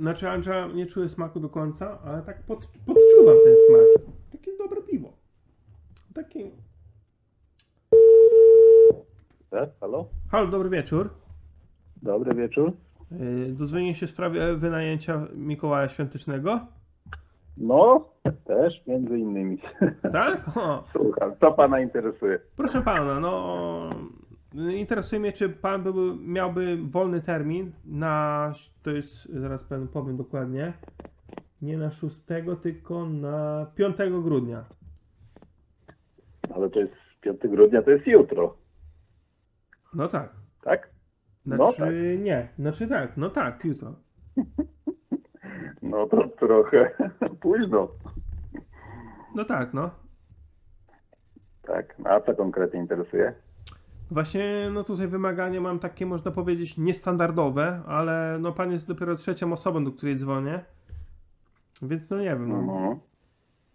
znaczy Andrza nie czuję smaku do końca, ale tak pod, podczuwam ten smak. Takie dobre piwo. Takie... Tak, halo? Halo, dobry wieczór. Dobry wieczór. Yy, Dozwonię się w sprawie wynajęcia Mikołaja Świątecznego. No, też między innymi. Tak? O, Słucham, co pana interesuje? proszę pana, no... Interesuje mnie, czy pan by, miałby wolny termin na... To jest, zaraz panu powiem dokładnie. Nie na 6, tylko na 5 grudnia. Ale to jest 5 grudnia, to jest jutro, No tak. tak? Znaczy No tak. nie, znaczy tak, no tak, jutro. No to trochę późno. No tak, no. Tak, no, a co konkretnie interesuje? Właśnie, no tutaj wymagania mam takie, można powiedzieć, niestandardowe, ale no pan jest dopiero trzecią osobą, do której dzwonię. Więc no nie wiem, no. Mhm.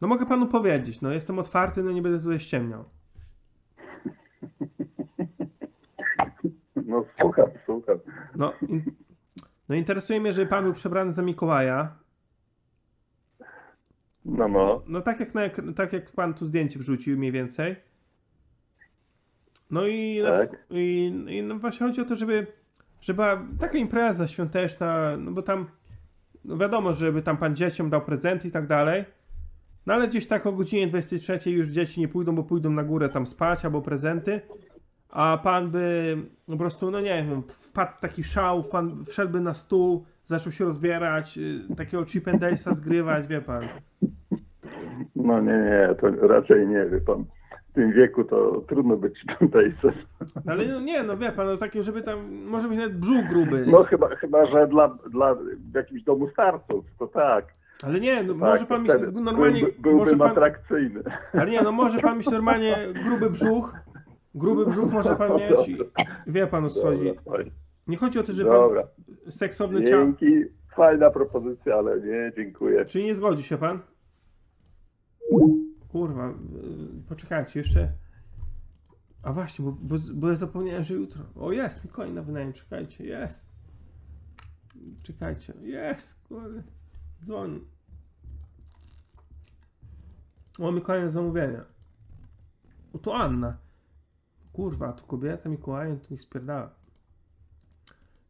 No mogę panu powiedzieć, no jestem otwarty, no nie będę tutaj ściemniał. No słucham, słucham. No, in, no interesuje mnie, że pan był przebrany za Mikołaja. No, no. No tak jak, na, tak jak pan tu zdjęcie wrzucił mniej więcej. No i, na Tak. przykład- i, i no właśnie chodzi o to, żeby, żeby była taka impreza świąteczna, no bo tam no wiadomo, żeby tam pan dzieciom dał prezenty i tak dalej. No ale gdzieś tak o godzinie 23 już dzieci nie pójdą, bo pójdą na górę tam spać albo prezenty. A pan by po prostu, no nie wiem, wpadł w taki szał, pan wszedłby na stół, zaczął się rozbierać, y, takiego chip and Dale'a zgrywać, wie pan. No nie, nie, to raczej nie, wie pan. Tym wieku to trudno być. No Ale no nie, no wie pan, no takie, żeby tam, może być nawet brzuch gruby. No chyba, chyba że dla, dla w jakimś domu starców, to tak. Ale nie, no, tak może pan mieć normalnie, byłby, byłbym pan, atrakcyjny. ale nie, no może pan mieć normalnie gruby brzuch, gruby brzuch może pan mieć i wie pan o co chodzi. Nie chodzi o to, że pan Dobra. seksowny ciało, Dzięki. Fajna propozycja, ale nie, dziękuję. czy nie zgodzi się pan? Kurwa, y, poczekajcie jeszcze. A właśnie, bo, bo, bo ja zapomniałem, że jutro. O jest, Mikołaj na wynajem, czekajcie, jest. Czekajcie, jest, kurde. Dzwoni. O, Mikołaj na zamówienia. O, to Anna. Kurwa, to kobieta Mikołajem to nie spierdala.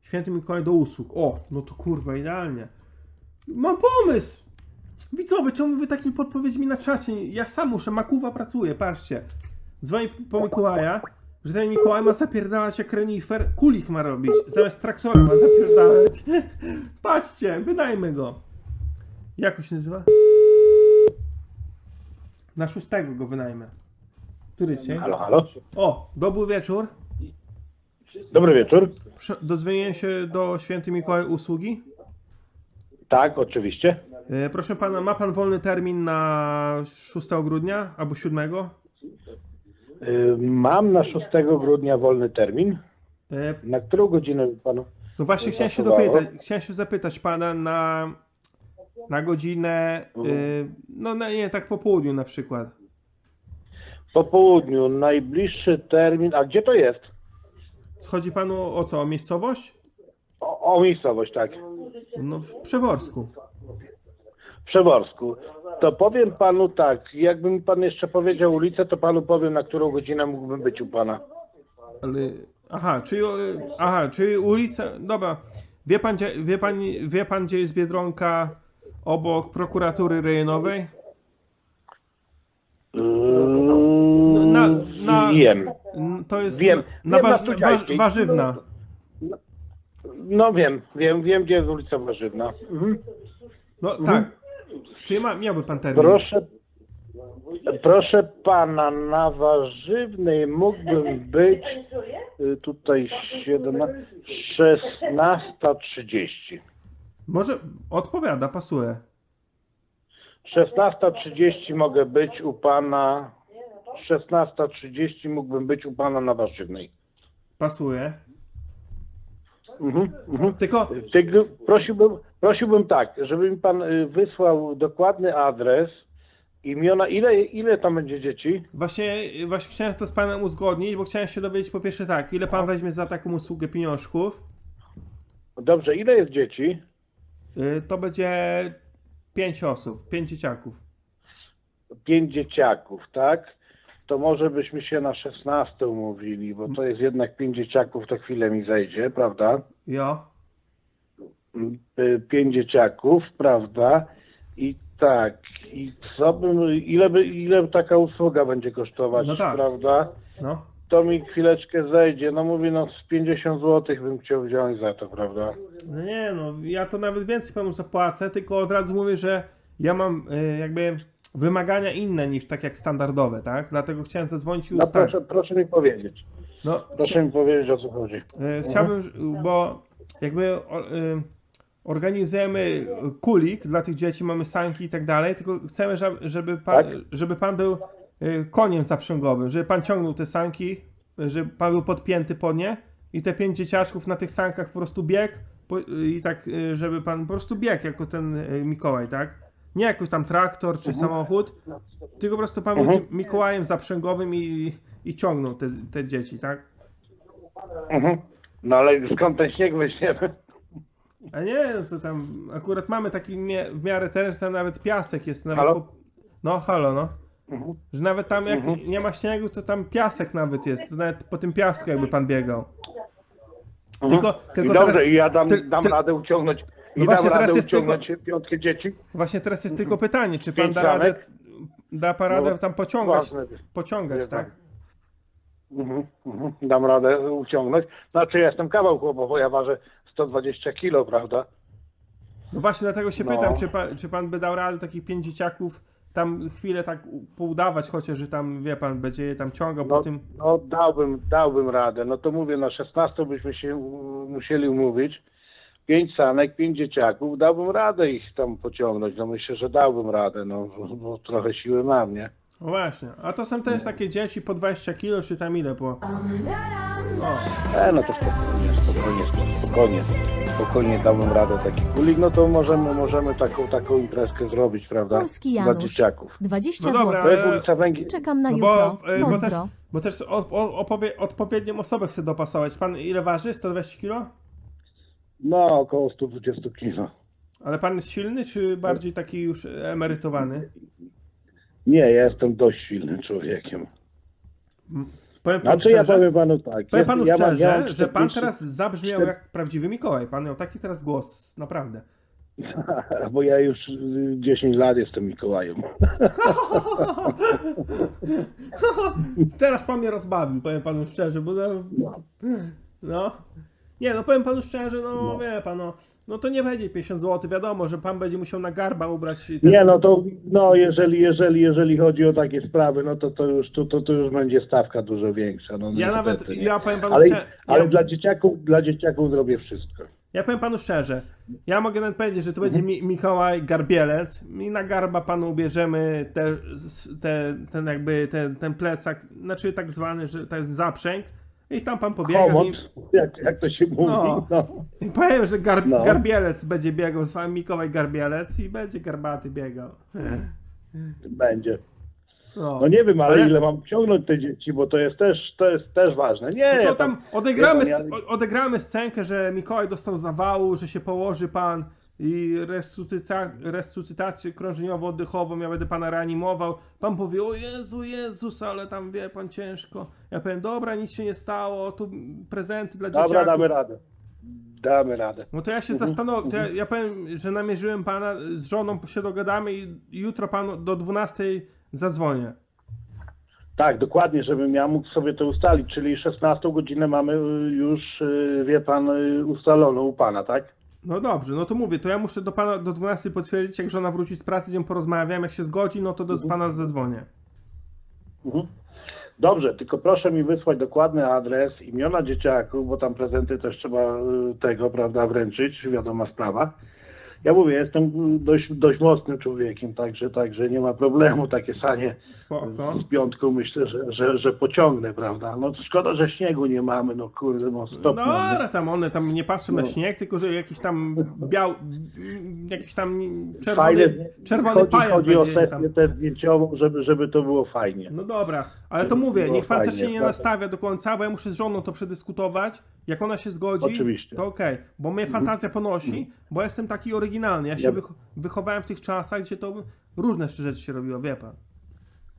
Święty Mikołaj do usług. O, no to kurwa, idealnie. Mam pomysł! Widzowie, czemu wy takim podpowiedźmi na czacie? Ja sam muszę, Makuwa pracuje, patrzcie. Dzwoni po Mikołaja, że ten Mikołaj ma zapierdalać jak renifer, kulik ma robić, zamiast traktora ma zapierdalać. Patrzcie, wydajmy go. Jak on się nazywa? Na szóstego go wynajmę. Który dzisiaj? Halo, halo. O, dobry wieczór. Dobry wieczór. Prze- Dozwoniłem się do Święty Mikołaj usługi. Tak, oczywiście. E, Proszę pana, ma pan wolny termin na 6 grudnia albo 7? Y, Mam na 6 grudnia wolny termin. E, Na którą godzinę panu? No właśnie chciałem się dopytać, chciałem się zapytać pana na, na godzinę, y, no nie, tak po południu na przykład. Po południu, najbliższy termin. A gdzie to jest? Chodzi panu o co, o miejscowość? O, o miejscowość, tak. No w Przeworsku. W Przeworsku. To powiem panu tak, jakby mi pan jeszcze powiedział ulicę, to panu powiem, na którą godzinę mógłbym być u pana. Ale, aha, czyli, aha, czyli ulica, dobra. Wie pan, gdzie, wie, pan, wie pan, gdzie jest Biedronka obok prokuratury rejonowej? Mm, Na- na- Wiem. N- To jest Wiem. na, Wiem, wa- na wa- warzywna. No wiem, wiem, wiem, gdzie jest ulica Warzywna. Mhm. No tak. Czyli ma, miałby pan termin. Proszę, proszę pana, na warzywnej mógłbym być y, tutaj 17, 16.30. Może odpowiada, pasuje. 16.30 mogę być u pana. 16.30 mógłbym być u pana na warzywnej. Pasuje. Mhm, mhm. Tylko Ty- Prosiłbym, prosiłbym tak, żeby mi pan y, wysłał dokładny adres, imiona, ile, ile tam będzie dzieci? właśnie, właśnie chciałem to z panem uzgodnić, bo chciałem się dowiedzieć po pierwsze tak, ile pan weźmie za taką usługę pieniążków. Dobrze, ile jest dzieci? Y, To będzie pięć osób, pięć dzieciaków. Pięć dzieciaków, tak? To może byśmy się na 16 umówili, bo to jest jednak pięć dzieciaków, to chwilę mi zejdzie, prawda? Jo. Y, Pięć dzieciaków, prawda? I tak, i co bym, ile by, ile taka usługa będzie kosztować, No tak. prawda? No. To mi chwileczkę zejdzie, no mówię, no z 50 zł bym chciał wziąć za to, prawda? No nie no, ja to nawet więcej panu zapłacę, tylko od razu mówię, że ja mam y, jakby wymagania inne niż tak jak standardowe, tak? Dlatego chciałem zadzwonić i No ustalić. proszę, proszę mi powiedzieć, No, proszę mi powiedzieć o co chodzi. y, chciałbym, ż- bo jakby y, organizujemy kulik dla tych dzieci, mamy sanki i tak dalej, tylko chcemy, żeby, pan, Tak. żeby pan był koniem zaprzęgowym, żeby pan ciągnął te sanki, żeby pan był podpięty pod nie i te pięć dzieciaczków na tych sankach po prostu biegł po, i tak, żeby pan po prostu biegł jako ten Mikołaj, tak? Nie jakoś tam traktor czy samochód, tylko po prostu pan był Mhm. tym Mikołajem zaprzęgowym i, i ciągnął te, te dzieci, tak? Mhm. No ale skąd ten śnieg weźmiemy? A nie, co tam, akurat mamy taki mie- w miarę teren, że tam nawet piasek jest. Nawet Halo? No, halo, no. Mhm. Że nawet tam jak Mhm. nie ma śniegu, to tam piasek nawet jest. To nawet po tym piasku jakby pan biegał. Tylko, Mhm. tylko I dobrze, teraz, i ja dam, ty- dam ty- radę uciągnąć. No I właśnie, dam teraz jest uciągnąć piątkę dzieci. właśnie teraz jest tylko pytanie, czy pan da radę, da pan radę No, tam pociągać, pociągać, tak? pan. Mhm, mhm. Dam radę uciągnąć. Znaczy ja jestem kawał bo ja ważę 120 kilo, prawda? No właśnie dlatego się No. pytam, czy pan, czy pan by dał radę takich pięć dzieciaków tam chwilę tak poudawać, chociaż, że tam, wie pan, będzie je tam ciągał po No, tym... no dałbym, dałbym radę. No to mówię, na 16 byśmy się musieli umówić. Pięć sanek, pięć dzieciaków, dałbym radę ich tam pociągnąć. No myślę, że dałbym radę, no bo- bo trochę siły mam, nie? No właśnie, a to są też takie dzieci po 20 kilo, czy tam ile po... O, E, no to spokojnie, spokojnie, spokojnie. Spokojnie dałbym radę taki kulik, no to możemy, możemy taką, taką imprezkę zrobić, prawda? Polski Dla Janusz. dzieciaków. 20 No dobra, To jest ale- ulica Węgiel. Czekam na No jutro. bo, e, bo też, Pozdro. bo też o, o, opowie, odpowiednią osobę chcę dopasować. Pan ile waży? 120 kilo? No, około 120 kilo. Ale pan jest silny, czy bardziej taki już emerytowany? Nie, ja jestem dość silnym człowiekiem. Powiem panu Znaczy ja szczerze, powiem panu tak. powiem panu ja, mam- szczerze ja mam że pan 40 teraz zabrzmiał jak prawdziwy Mikołaj. Pan miał taki teraz głos, naprawdę. Bo ja już y, 10 lat jestem Mikołajem. Teraz pan mnie rozbawił, powiem panu szczerze, bo no, no. Nie, no powiem panu szczerze, no, No. wie pan, no, no to nie będzie 50 zł, wiadomo, że pan będzie musiał na garba ubrać. i też- Nie, no to no, jeżeli, jeżeli, jeżeli chodzi o takie sprawy, no to, to, już, to, to, to już będzie stawka dużo większa. No, Ja no, nawet, niestety, nie. ja powiem panu ale, szczerze, ale ja, dla, dzieciaków, dla dzieciaków zrobię wszystko. ja powiem panu szczerze, ja mogę nawet powiedzieć, że to będzie Mi- Mikołaj Garbielec i na garba panu ubierzemy te, te, ten jakby ten, ten plecak, znaczy tak zwany, że to jest zaprzęg i tam pan pobiega z Komod, nim. jak, jak to się mówi. No. No. I powiem, że gar, No. Garbielec będzie biegał z wami, Mikołaj Garbielec i będzie garbaty biegał. Będzie. No, No nie wiem, ale, Ale- ile mam ciągnąć te dzieci, bo to jest też, to jest też ważne. Nie, No to tam odegramy, ja- odegramy scenkę, że Mikołaj dostał zawału, że się położy pan i resuscyta, resuscytację krążeniowo-oddechową, ja będę pana reanimował. Pan powie, o Jezu, Jezus, ale tam wie pan ciężko. Ja powiem, dobra, nic się nie stało, tu prezenty dla Dobra, dzieciaków. damy radę. Damy radę. No to ja się Mhm, zastanowię, to ja, ja powiem, że namierzyłem pana z żoną, się dogadamy i jutro panu do 12 zadzwonię. Tak, dokładnie, żebym ja mógł sobie to ustalić, czyli 16 godzinę mamy już, y, wie pan, y, ustaloną u pana, tak? No dobrze, no to mówię, to ja muszę do pana do 12 potwierdzić, jak żona wróci z pracy, z nią porozmawiam, jak się zgodzi, no to do pana zadzwonię. Mhm. Dobrze, tylko proszę mi wysłać dokładny adres, imiona dzieciaków, bo tam prezenty też trzeba y, tego, prawda, wręczyć, wiadoma sprawa. Ja mówię, jestem dość, dość mocnym człowiekiem, także, także nie ma problemu, takie sanie Spoko. z piątką myślę, że, że, że pociągnę, prawda. No szkoda, że śniegu nie mamy, no kurde, no No stop. ale tam one tam nie patrzą na No. śnieg, tylko że jakiś tam biał, jakiś tam czerwony, Fajne, czerwony chodzi, pajac chodzi o będzie tam. sesję też zdjęciową, żeby, żeby to było fajnie. No dobra, ale to mówię, niech pan też fajnie, się nie prawda. nastawia do końca, bo ja muszę z żoną to przedyskutować Jak ona się zgodzi, Oczywiście. to okej, bo mnie fantazja ponosi, bo jestem taki oryginalny. Ja się Ja- wych- wychowałem w tych czasach, gdzie to różne rzeczy się robiło, wie pan.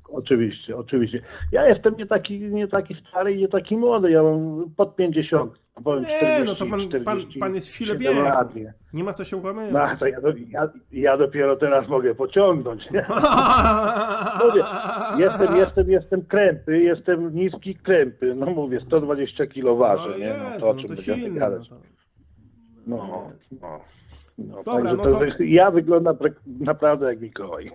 Oczywiście, oczywiście. Ja jestem nie taki, nie taki stary i nie taki młody, ja mam pod 50. Powiem Nie, 40, no to pan, pan, 40, pan jest w sile 7 wieku. lat, nie. Nie ma co się ukłamywać. No, to ja, do, ja, ja dopiero teraz mogę pociągnąć. Nie? Mówię, jestem, jestem, jestem krępy, jestem niski krępy. No mówię, 120 kilo ważę, ale nie? No jest, to o no czym to będziemy silny. No gadać? to. No, no. no, Dobra, także no to, to- Ja wyglądam prak- naprawdę jak Mikołaj.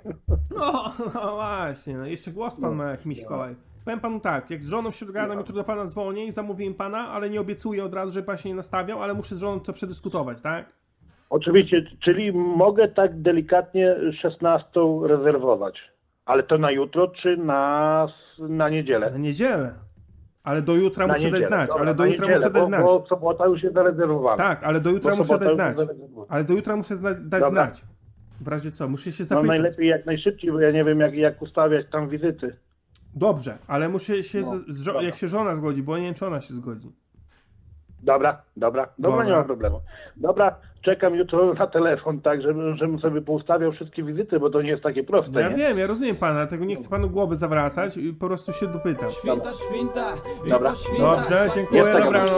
No, no właśnie, no jeszcze głos pan No, ma jak Miśkołaj. Powiem panu tak, jak z żoną się dogadam, jutro do pana dzwonię i zamówiłem pana, ale nie obiecuję od razu, że pan się nie nastawiał, ale muszę z żoną to przedyskutować, tak? Oczywiście, czyli mogę tak delikatnie 16 rezerwować. Ale to na jutro, czy na, na niedzielę? Na niedzielę. Ale do jutra Na muszę dać niedzielę. znać, Dobra, ale do na jutra niedzielę, muszę dać bo, znać. Bo sobota już jest zarezerwowana. Tak, ale do jutra Bo muszę sobota dać już znać. zarezerwowana. Ale do jutra muszę zna- dać Dobra. znać. W razie co, muszę się No zapytać. najlepiej jak najszybciej, bo ja nie wiem jak, jak ustawiać tam wizyty. Dobrze, ale muszę się, No, z, z, jak się żona zgodzi, bo nie wiem, czy ona się zgodzi. Dobra, dobra, dobra, Dobra. nie ma problemu. Dobra, czekam jutro na telefon, tak, żebym, żebym sobie poustawiał wszystkie wizyty, bo to nie jest takie proste, No ja nie? wiem, ja rozumiem pana, dlatego nie chcę panu głowy zawracać i po prostu się dopytam. Świnta, świnta, Dobra. świnta, Dobrze, dziękuję, dobranoc.